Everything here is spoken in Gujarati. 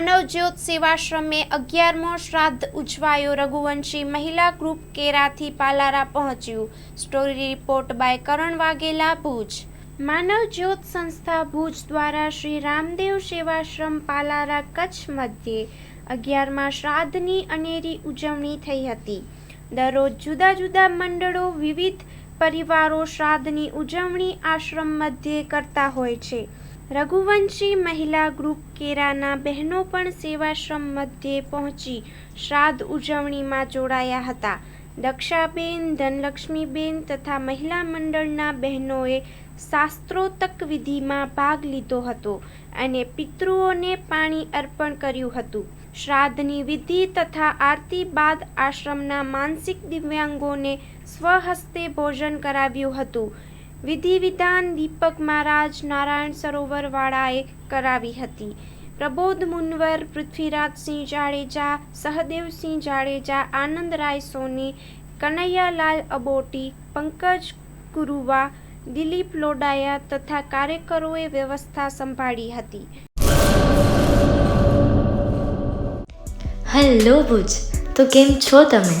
માનવ જ્યોત સેવાશ્રમે અગિયારમો શ્રાદ્ધ ઉજવાયો રઘુવંશી મહિલા ગ્રુપ કેરાથી પાલારા પહોંચ્યું. Story report by Karan Vaghela, Bhuj. Manav Jyot સંસ્થા ભુજ દ્વારા શ્રી રામદેવ સેવાશ્રમ પાલારા કચ્છ મધ્યે અગિયારમા શ્રાદ્ધની અનેરી ઉજવણી થઈ હતી. દરરોજ જુદા જુદા મંડળો વિવિધ પરિવારો શ્રાદ્ધની ઉજવણી આશ્રમ મધ્યે કરતા હોય છે. રઘુવંશી મહિલા ગ્રુપ કેરાના બહેનો પણ સેવાશ્રમ મધ્યે પહોંચી શ્રાદ્ધ ઉજવણીમાં જોડાયા હતા. દક્ષાબેન, ધનલક્ષ્મીબેન તથા મહિલા મંડળના બહેનોએ શાસ્ત્રોતક વિધિમાં ભાગ લીધો હતો અને પિતૃઓને પાણી અર્પણ કર્યું હતું. શ્રાદ્ધની વિધિ તથા આરતી બાદ આશ્રમના માનસિક દિવ્યાંગોને સ્વહસ્તે ભોજન કરાવ્યું હતું. વિધિ વિધાન દીપક મહારાજ નારાયણ સરોવરવાળાએ કરાવી હતી. પ્રબોધ મુનવર, પૃથ્વીરાજસિંહ જાડેજા, સહદેવસિંહ જાડેજા આનંદરાય સોની, કનૈયાલાલ અબોટી, પંકજ કુરુવા દિલીપ લોડાયા તથા કાર્યકરોએ વ્યવસ્થા સંભાળી હતી. હેલો ભુજ, તો કેમ છો તમે?